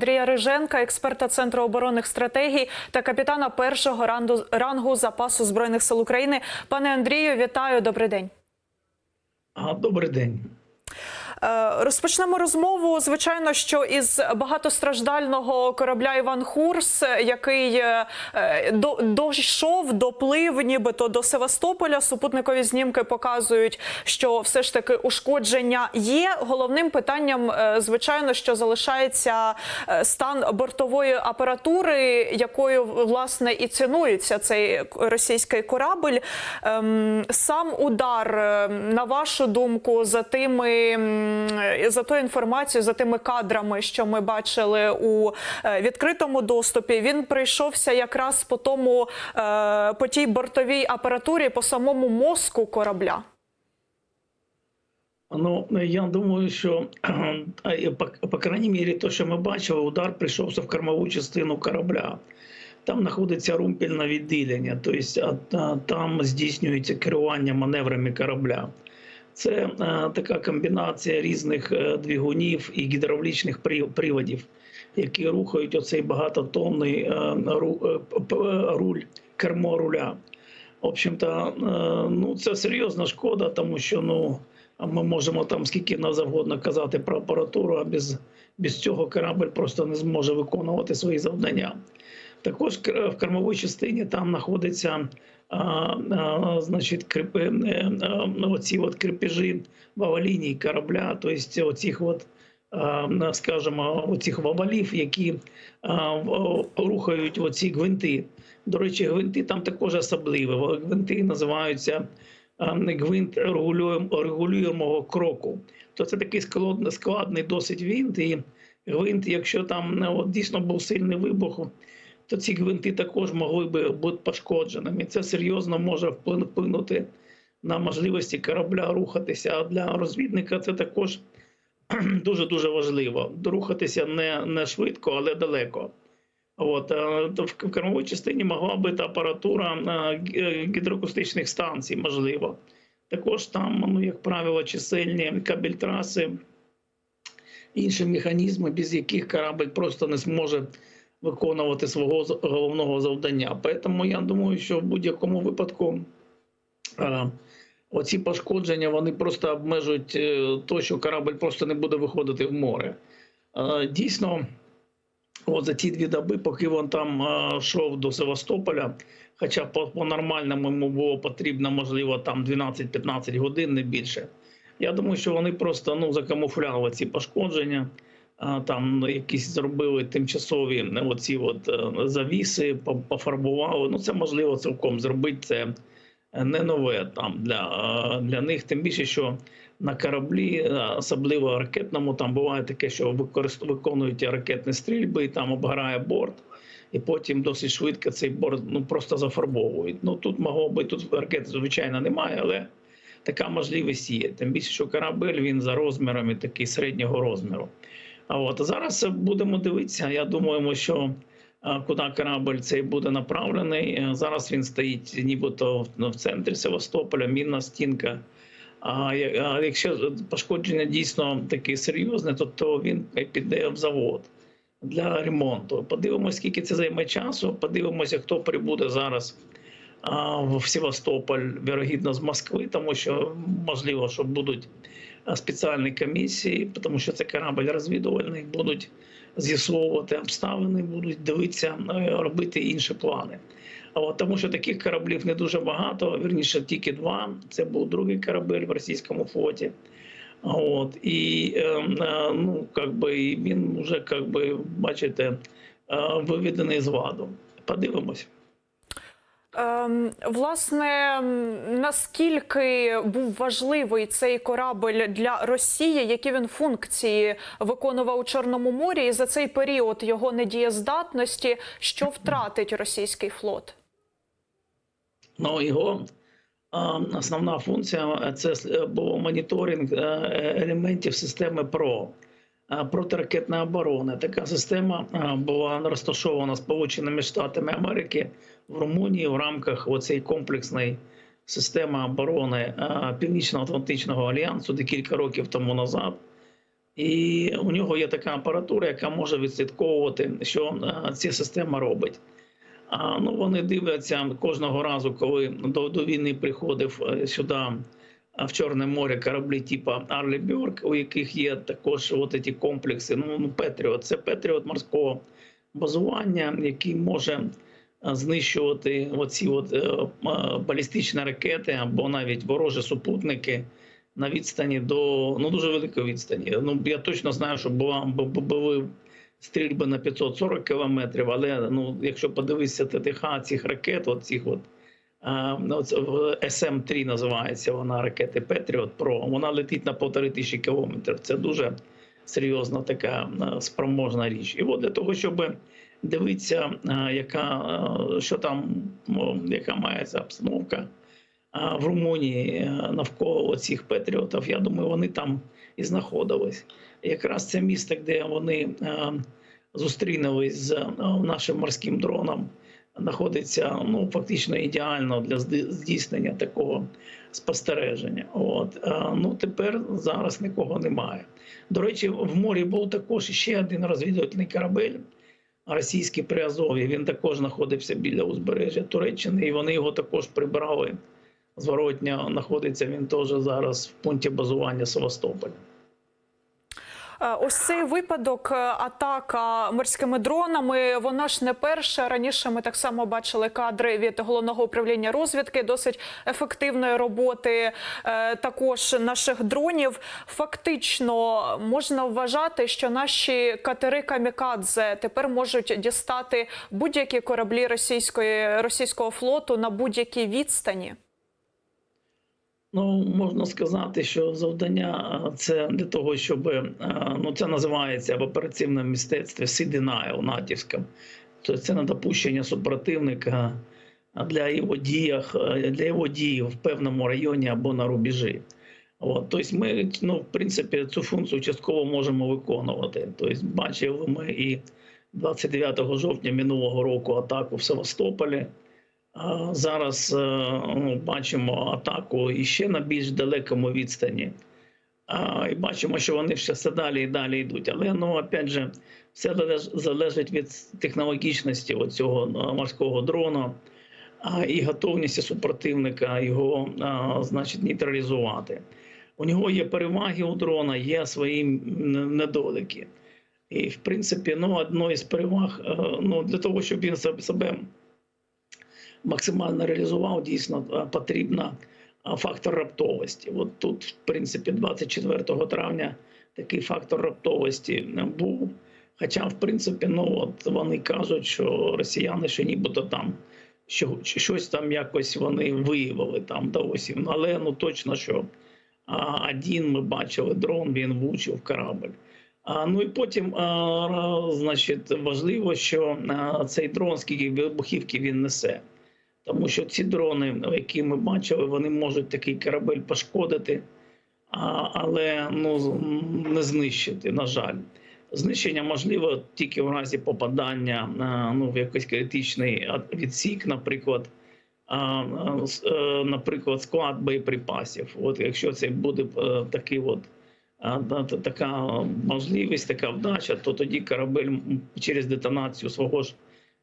Андрія Риженка, експерта Центру оборонних стратегій та капітана першого ранду- рангу запасу збройних сил України. Пане Андрію, вітаю. Добрий день. Добрий день. Е, Розпочнемо розмову. Звичайно, що із багатостраждального корабля Іван Хурс, який е, дійшов, доплив, нібито до Севастополя. Супутникові знімки показують, що все ж таки ушкодження є. Головним питанням, е, звичайно, що залишається стан бортової апаратури, якою власне і цінується цей російський корабль. Ем, Сам удар, на вашу думку, за тими за тою інформацією, за тими кадрами, що ми бачили у е, відкритому доступі, він прийшовся якраз по тому е, по тій бортовій апаратурі, по самому мозку корабля. Ну я думаю, що е, по, крайній мірі, то, що ми бачили, удар прийшовся в кормову частину корабля. Там знаходиться румпельне відділення, тобто там здійснюється керування маневрами корабля. Це е, така комбінація різних е, двигунів і гідравлічних при- приводів, які рухають оцей багатотонний е, руль, кермо руля. В общем-то, ну це серйозна шкода, тому що ну ми можемо там скільки нам завгодно казати про апаратуру, а без, без цього корабль просто не зможе виконувати свої завдання. Також в кормовій частині там знаходиться значить, кріпи, е, а, оці от крепежі ваваліній корабля, тобто оцих от, скажімо, оцих вавалів, які рухають оці гвинти. До речі, гвинти там також особливі. Гвинти називаються гвинт регулюєм- регулюємого кроку. То це такий складний, складний досить гвинт. І гвинт, якщо там ну, от, дійсно був сильний вибух, то ці гвинти також могли би бути пошкодженими. Це серйозно може вплинути на можливості корабля рухатися. А для розвідника це також дуже дуже важливо. Рухатися не, не швидко, але далеко. От е, в кормовій частині могла бути апаратура е, е, гідроакустичних станцій, можливо. Також там, ну як правило, чисельні кабель траси, інші механізми, без яких корабль просто не зможе виконувати свого головного завдання. Тому я думаю, що в будь-якому випадку е, оці пошкодження вони просто обмежують е, то, що корабль просто не буде виходити в море. Е, Дійсно, от за ті дві доби, поки він там е, йшов до Севастополя, хоча по, по нормальному йому було потрібно, можливо, там 12-15 годин, не більше. Я думаю, що вони просто ну, закамуфляли ці пошкодження, там ну, якісь зробили тимчасові оці от, е, завіси, пофарбували. Ну, це можливо цілком зробити. Це е, не нове там для, е, для них. Тим більше, що на кораблі, е, особливо ракетному, там буває таке, що виконують ракетні стрільби, і там обгорає борт. І потім досить швидко цей борт ну, просто зафарбовують. Ну тут могло би тут ракет, звичайно, немає, але така можливість є. Тим більше, що корабель він за розмірами такий середнього розміру. А от зараз будемо дивитися. Я думаю, що куди корабль цей буде направлений. Е, Зараз він стоїть нібито в- ну, центрі Севастополя, мінна стінка. А якщо пошкодження дійсно таке серйозне, то, то він піде в завод для ремонту. Подивимося, скільки це займе часу. Подивимося, хто прибуде зараз в Севастополь, вірогідно з Москви, тому що можливо, що будуть спеціальні комісії, тому що це корабль розвідувальний, будуть з'ясовувати обставини, будуть дивитися, е, робити інші плани. От, тому що таких кораблів не дуже багато, вірніше тільки два. Це був другий корабель в російському флоті. От і е, е, ну, как би він вже как би, бачите, е, виведений з ладу. Подивимось. Ем, власне, наскільки був важливий цей корабель для Росії, які він функції виконував у Чорному морі, і за цей період його недієздатності, що втратить російський флот? Ну, його основна функція е, це е, було моніторинг е, елементів системи ПРО протиракетної оборони. Така система була розташована Сполученими Штатами Америки в Румунії в рамках оцеї комплексної системи оборони Північно-Атлантичного альянсу, де кілька років тому назад. І у нього є така апаратура, яка може відслідковувати, що ця система робить. А, ну, вони дивляться кожного разу, коли до, до війни приходив е, сюди в Чорне море кораблі типу Арлі Бьорк, у яких є також от ці комплекси. Ну, ну Петріот, це Петріот морського базування, який може знищувати оці от, е, балістичні ракети або навіть ворожі супутники на відстані до ну дуже великої відстані. Ну я точно знаю, що була бу- бу- були стрільби на 540 кілометрів, але ну якщо подивитися ТТХ цих ракет, от цих от. А, ну, це в СМ-3 називається вона ракети Петріот Про. Вона летить на півтори тисячі кілометрів. Це дуже серйозна така спроможна річ. І от для того, щоб дивитися, яка що там, яка мається обстановка в Румунії е, навколо цих патріотів, я думаю, вони там і знаходились. Якраз це місце, де вони е, зустрінулись з е, нашим морським дроном, знаходиться ну фактично ідеально для здійснення такого спостереження. От е, ну тепер зараз нікого немає. До речі, в морі був також ще один розвідувальний корабель. Російський при Азові, він також знаходився біля узбережжя Туреччини, і вони його також прибрали. Зворотня знаходиться він теж зараз в пункті базування Севастополь. Е, Ось цей випадок е, атака морськими дронами. Вона ж не перша. Раніше ми так само бачили кадри від головного управління розвідки досить ефективної роботи. е, Також наших дронів. Фактично можна вважати, що наші катери камікадзе тепер можуть дістати будь-які кораблі російської російського флоту на будь-якій відстані. Ну, можна сказати, що завдання це для того, щоб ну це називається в оперативному мистецтві sea denial натівським. Тобто це недопущення супротивника для його діях, для його дій в певному районі або на рубежі. От, тобто ми, ну, в принципі, цю функцію частково можемо виконувати. Тобто, бачили ми і 29 жовтня минулого року атаку в Севастополі. Зараз е, ну, бачимо атаку іще на більш далекому відстані. І бачимо, що вони ще все далі і далі йдуть. Але ну, опять же, все залежить від технологічності цього морського дрона і готовності супротивника його значить, нейтралізувати. У нього є переваги у дрона, є свої недоліки. І, в принципі, ну, одною з переваг е, ну, для того, щоб він себе максимально реалізував, дійсно е, потрібна е, фактор раптовості. От тут, в принципі, 24 травня такий фактор раптовості е, був. Хоча, в принципі, ну от вони кажуть, що росіяни ще нібито там що, щось там якось вони виявили там до осінь. Але ну точно що а, один ми бачили дрон, він влучив корабль. А, ну і потім, а, значить, важливо, що а, цей дрон, скільки вибухівки він несе. Тому що ці дрони, які ми бачили, вони можуть такий корабель пошкодити, але ну, не знищити, на жаль. Знищення можливо тільки в разі попадання ну, в якийсь критичний відсік, наприклад, е, наприклад, склад боєприпасів. От якщо це буде е, такий от. Така можливість, така вдача, то тоді корабель через детонацію свого ж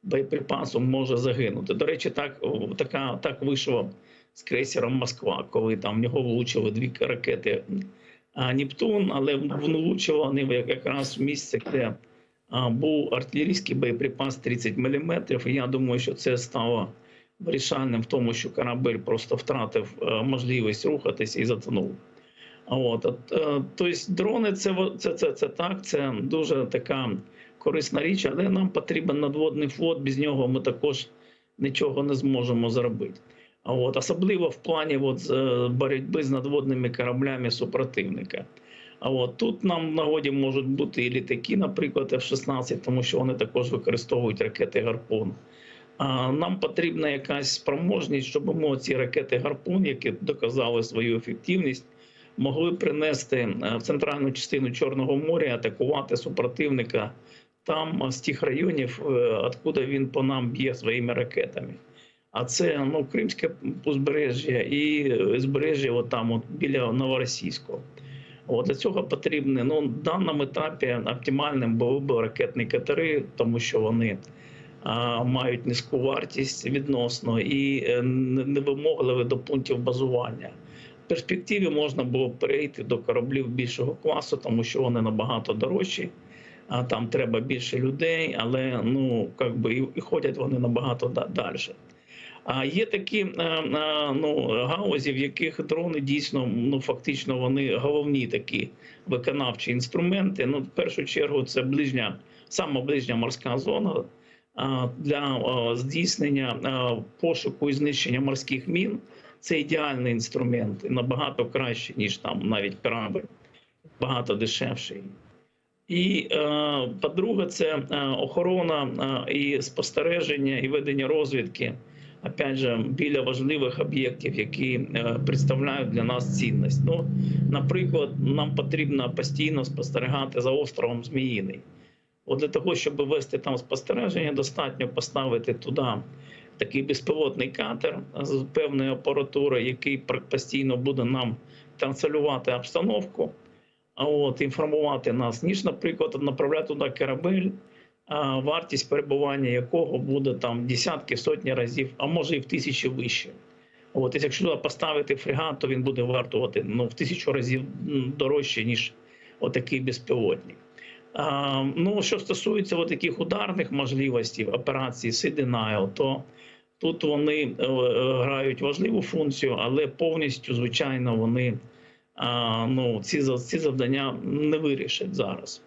боєприпасу може загинути. До речі, так така так вийшло з крейсером Москва, коли там в нього влучили дві ракети Нептун, але влучили вони якраз в місце, де був артилерійський боєприпас 30 мм. І я думаю, що це стало вирішальним в тому, що корабель просто втратив е, можливість рухатися і затонув. От, тобто дрони це, це, це, це так, це дуже така корисна річ, але нам потрібен надводний флот, без нього ми також нічого не зможемо зробити. А от, особливо в плані от, боротьби з надводними кораблями супротивника. А от тут нам в нагоді можуть бути і літаки, наприклад, F-16, тому що вони також використовують ракети Гарпун. А нам потрібна якась спроможність, щоб ми ці ракети Гарпун, які доказали свою ефективність, могли принести е, в центральну частину Чорного моря, атакувати супротивника там з тих районів, е, откуда він по нам б'є своїми ракетами. А це ну, Кримське узбережжя і збережжя от там, от, біля Новоросійського. От, для цього потрібні ну, на даному етапі оптимальним були б ракетні катери, тому що вони а, мають низьку вартість відносно і е, не- невимогливі до пунктів базування. В перспективі можна було перейти до кораблів більшого класу, тому що вони набагато дорожчі. А там треба більше людей, але ну як би і, ходять вони набагато далі. А є такі е, е, ну, гаузі, в яких дрони дійсно ну фактично вони головні такі виконавчі інструменти. Ну, в першу чергу, це ближня, сама ближня морська зона для е, здійснення е, пошуку і знищення морських мін. Це ідеальний інструмент, набагато краще, ніж там навіть корабль, багато дешевший. І е, по-друге, це е, охорона е, і спостереження і ведення розвідки. Опять же, біля важливих об'єктів, які представляють для нас цінність. Ну, наприклад, нам потрібно постійно спостерігати за островом Зміїний. От для того, щоб вести там спостереження, достатньо поставити туди такий безпілотний катер з певною апаратурою, який постійно буде нам транслювати обстановку, а от інформувати нас, ніж, наприклад, направляти туди корабель, вартість перебування якого буде там десятки, сотні разів, а може і в тисячі вище. От, якщо туди поставити фрегат, то він буде вартувати ну, в тисячу разів дорожче, ніж отакий безпілотник. А, ну, що стосується таких ударних можливостей операції Sea то тут вони е, е, грають важливу функцію, але повністю, звичайно, вони ну, ці, ці завдання не вирішать зараз.